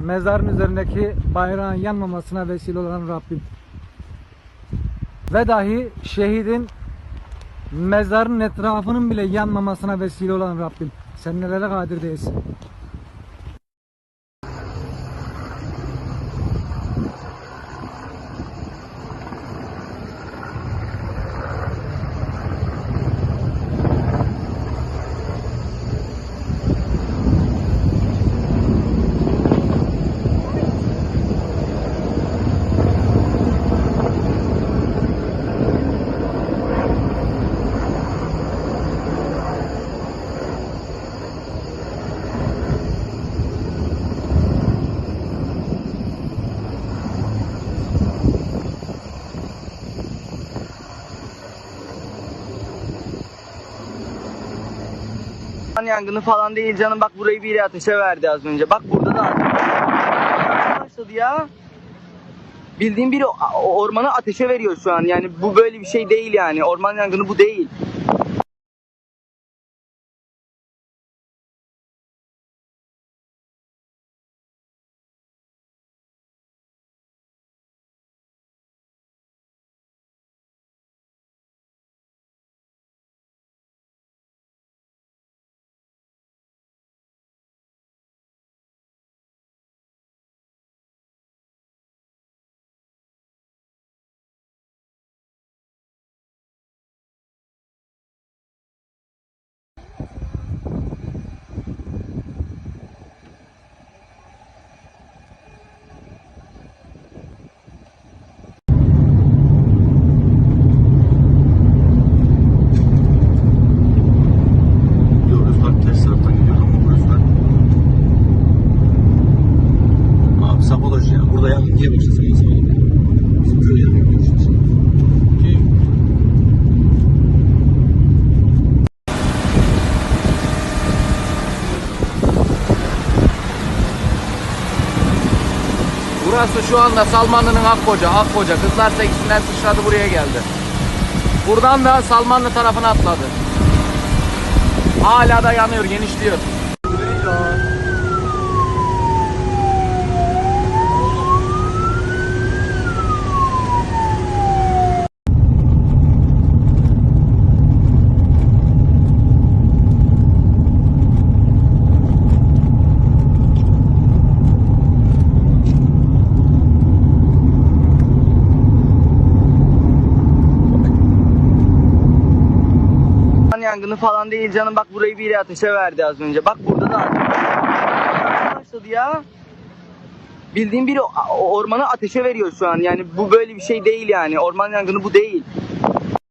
mezarın üzerindeki bayrağın yanmamasına vesile olan Rabbim. Ve dahi şehidin mezarın etrafının bile yanmamasına vesile olan Rabbim. Sen nelere kadir değilsin. Orman yangını falan değil canım bak burayı biri ateşe verdi az önce. Bak burada da başladı ya. Bildiğin biri ormanı ateşe veriyor şu an. Yani bu böyle bir şey değil yani. Orman yangını bu değil. Burası şu anda Salmanlı'nın Akkoca, Akkoca. Kızlar sekisinden sıçradı buraya geldi. Buradan da Salmanlı tarafına atladı. Hala da yanıyor, genişliyor. Orman yangını falan değil canım bak burayı biri ateşe verdi az önce. Bak burada da başladı ya. Bildiğin biri ormanı ateşe veriyor şu an. Yani bu böyle bir şey değil yani. Orman yangını bu değil.